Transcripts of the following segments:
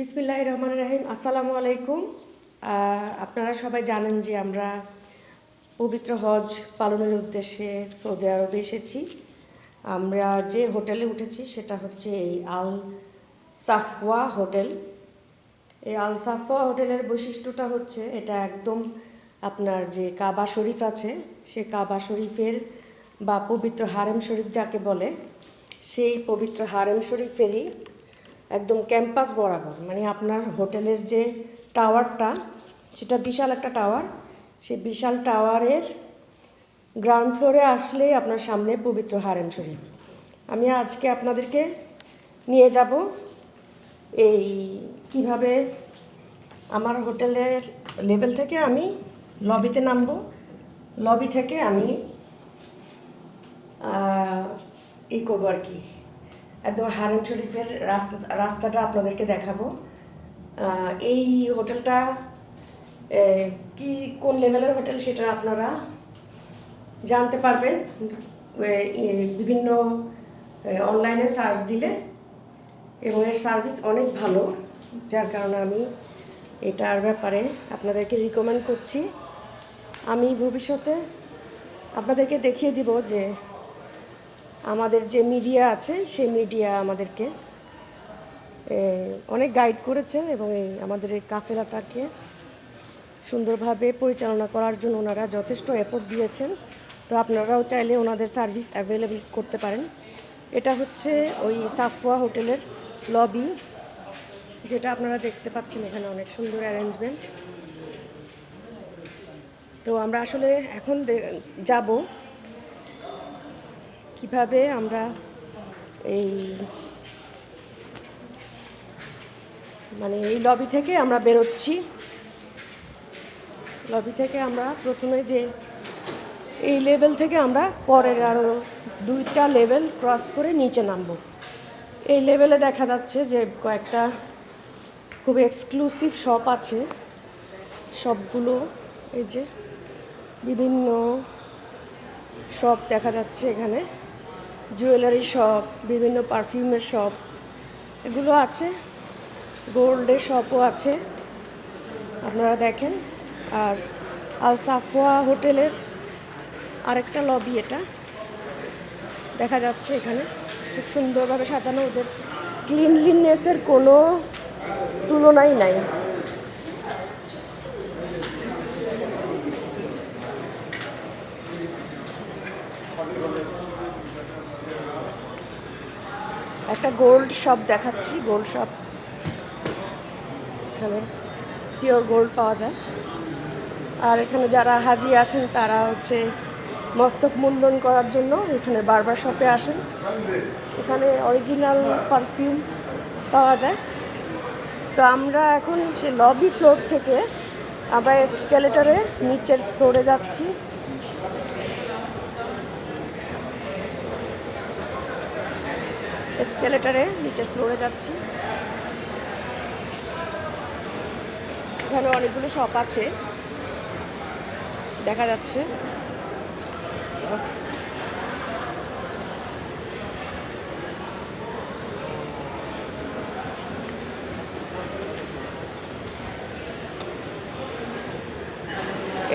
বিসমিল্লাহ রহমান রাহিম আসসালামু আলাইকুম। আপনারা সবাই জানেন যে আমরা পবিত্র হজ পালনের উদ্দেশ্যে সৌদি আরবে এসেছি। আমরা যে হোটেলে উঠেছি সেটা হচ্ছে এই আল সাফওয়া হোটেল। এই আল সাফওয়া হোটেলের বৈশিষ্ট্যটা হচ্ছে এটা একদম আপনার যে কাবা শরীফ আছে, সে কাবা শরীফের বা পবিত্র হারেম শরীফ যাকে বলে, সেই পবিত্র হারেম শরীফেরই একদম ক্যাম্পাস বরাবর মানে আপনার হোটেলের যে টাওয়ারটা, সেটা বিশাল একটা টাওয়ার। সেই বিশাল টাওয়ারের গ্রাউন্ড ফ্লোরে আসলেই আপনার সামনে পবিত্র হারেম শরীফ। আমি আজকে আপনাদেরকে নিয়ে যাব এই কীভাবে আমার হোটেলের লেভেল থেকে আমি লবিতে নামবো। লবি থেকে আমি ই করব আর কি। একদম হারেম শরীফের রাস্তা রাস্তাটা আপনাদেরকে দেখাবো। এই হোটেলটা কি, কোন লেভেলের হোটেল সেটা আপনারা জানতে পারবেন। বিভিন্ন অনলাইনে সার্চ দিলে এবং এর সার্ভিস অনেক ভালো। যার কারণে আমি এটার ব্যাপারে আপনাদেরকে রিকমেন্ড করছি। আমি ভবিষ্যতে আপনাদেরকে দেখিয়ে দিব যে আমাদের যে মিডিয়া আছে, সেই মিডিয়া আমাদেরকে অনেক গাইড করেছেন এবং এই আমাদের এই কাফেলাটাকে সুন্দরভাবে পরিচালনা করার জন্য ওনারা যথেষ্ট এফোর্ট দিয়েছেন। তো আপনারাও চাইলে ওনাদের সার্ভিস অ্যাভেলেবল করতে পারেন। এটা হচ্ছে ওই সাফওয়া হোটেলের লবি যেটা আপনারা দেখতে পাচ্ছেন এখানে অনেক সুন্দর অ্যারেঞ্জমেন্ট তো আমরা আসলে এখন যাব। কীভাবে আমরা এই মানে এই লবি থেকে আমরা বেরোচ্ছি। লবি থেকে আমরা প্রথমে যে এই লেভেল থেকে আমরা পরের আরও দুইটা লেভেল ক্রস করে নিচে নামবো। এই লেভেলে দেখা যাচ্ছে যে কয়েকটা খুব এক্সক্লুসিভ শপ আছে। সবগুলো এই যে বিভিন্ন শপ দেখা যাচ্ছে এখানে। জুয়েলারি শপ, বিভিন্ন পারফিউমের শপ, এগুলো আছে। গোল্ডের শপও আছে। আপনারা দেখেন। আর আল সাফওয়া হোটেলের আরেকটা লবি এটা। দেখা যাচ্ছে এখানে। খুব সুন্দরভাবে সাজানো। ওদের ক্লিনলিনেসের কোনো তুলনাই নাই। একটা গোল্ড শপ দেখাচ্ছি গোল্ড শপ এখানে পিওর গোল্ড পাওয়া যায়। আর এখানে যারা হাজি আসেন তারা হচ্ছে মস্তক মুন্ডন করার জন্য এখানে বারবার শপে আসেন। এখানে অরিজিনাল পারফিউম পাওয়া যায়। তো আমরা এখন সে লবি ফ্লোর থেকে আমরা স্কেলেটারে নিচের ফ্লোরে যাচ্ছি। স্কেলেটারে নিচের ফ্লোরে যাচ্ছি। এখানে অনেকগুলো শপ আছে। দেখা যাচ্ছে।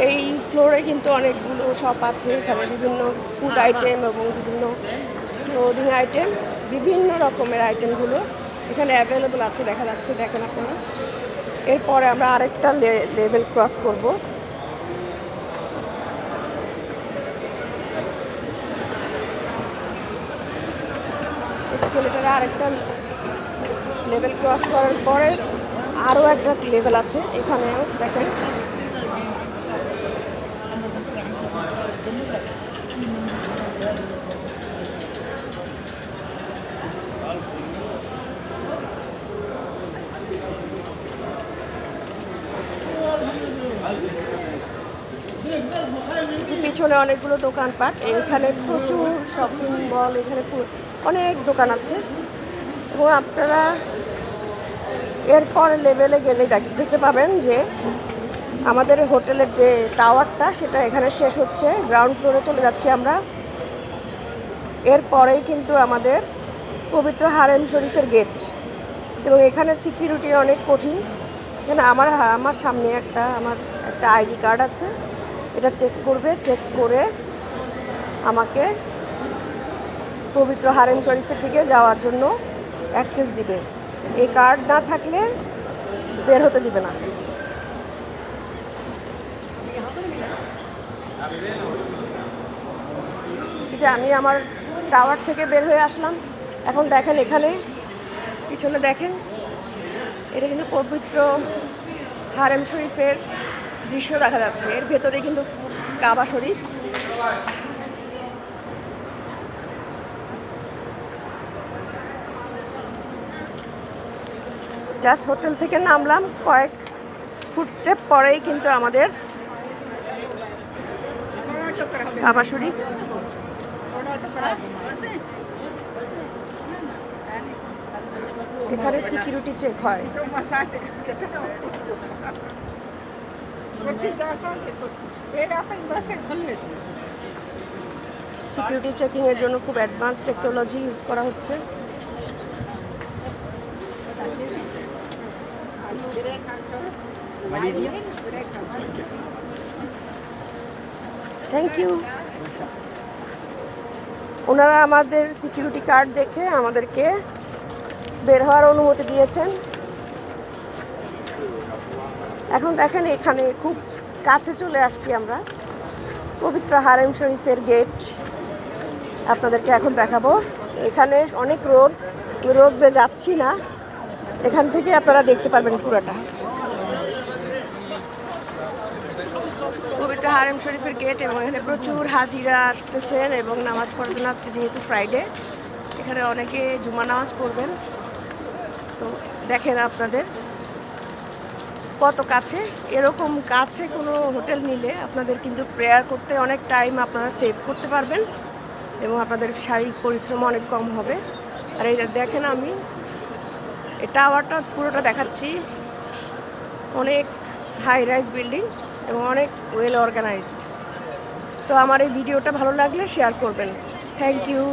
এই ফ্লোরে কিন্তু অনেকগুলো শপ আছে। এখানে বিভিন্ন ফুড আইটেম এবং বিভিন্ন ক্লোদিং আইটেম বিভিন্ন রকমের আইটেমগুলো এখানে অ্যাভেলেবল আছে, দেখা যাচ্ছে, দেখেন আপনারা। এরপরে আমরা আরেকটা লেভেল ক্রস করব। স্কেলেটারে আরেকটা লেভেল ক্রস করার পরে আরও একটা লেভেল আছে, এখানেও দেখেন। পিছনে অনেকগুলো দোকানপাট। এখানে প্রচুর শপিং মল এখানে অনেক দোকান আছে। এবং আপনারা এরপর লেভেলে গেলে দেখ- দেখতে পাবেন যে আমাদের হোটেলের যে টাওয়ারটা সেটা এখানে শেষ হচ্ছে। গ্রাউন্ড ফ্লোরে চলে যাচ্ছি আমরা। এরপরেই কিন্তু আমাদের পবিত্র হারেম শরীফের গেট এবং এখানে সিকিউরিটি অনেক কঠিন। এখানে আমার আমার সামনে একটা আমার একটা আইডি কার্ড আছে। এটা চেক করবে চেক করে আমাকে পবিত্র হারেম শরীফের দিকে যাওয়ার জন্য অ্যাক্সেস দিবে। এই কার্ড না থাকলে বের হতে দিবে না। যে আমি আমার টাওয়ার থেকে বের হয়ে আসলাম। এখন দেখেন এখানে, পিছনে দেখেন, এটা কিন্তু পবিত্র হারেম শরীফের দৃশ্য দেখা যাচ্ছে। এর ভেতরে কিন্তু কাবা শরীফ। জাস্ট হোটেল থেকে নামলাম কয়েক ফুট স্টেপ পরেই কিন্তু আমাদের কাবা শরীফ। এখানে সিকিউরিটি চেক হয়। সিকিউরিটি চেকিং এর জন্য খুব অ্যাডভান্স টেকনোলজি ইউজ করা হচ্ছে। থ্যাংক ইউ ওনারা আমাদের সিকিউরিটি কার্ড দেখে আমাদেরকে বের হওয়ার অনুমতি দিয়েছেন। এখন দেখেন এখানে খুব কাছে চলে আসছি আমরা। পবিত্র হারেম শরীফের গেট আপনাদেরকে এখন দেখাবো। এখানে অনেক রোদ। রোদে যাচ্ছি না। এখান থেকে আপনারা দেখতে পারবেন পুরোটা। পবিত্র হারেম শরীফের গেট এবং এখানে প্রচুর হাজিরা আসতেছেন এবং নামাজ পড়ার জন্য আজকে যেহেতু ফ্রাইডে এখানে অনেকে জুমা নামাজ পড়বেন। তো দেখেন আপনাদের। কত কাছে? এরকম কাছে কোনো হোটেল নিলে আপনাদের কিন্তু প্রেয়ার করতে অনেক টাইম আপনারা সেভ করতে পারবেন এবং আপনাদের শারীরিক পরিশ্রম অনেক কম হবে। আর এই দেখেন আমি টাওয়ারটা পুরোটা দেখাচ্ছি। অনেক হাই রাইজ বিল্ডিং এবং অনেক ওয়েল অর্গানাইজড তো আমার এই ভিডিওটা ভালো লাগলে শেয়ার করবেন। Thank you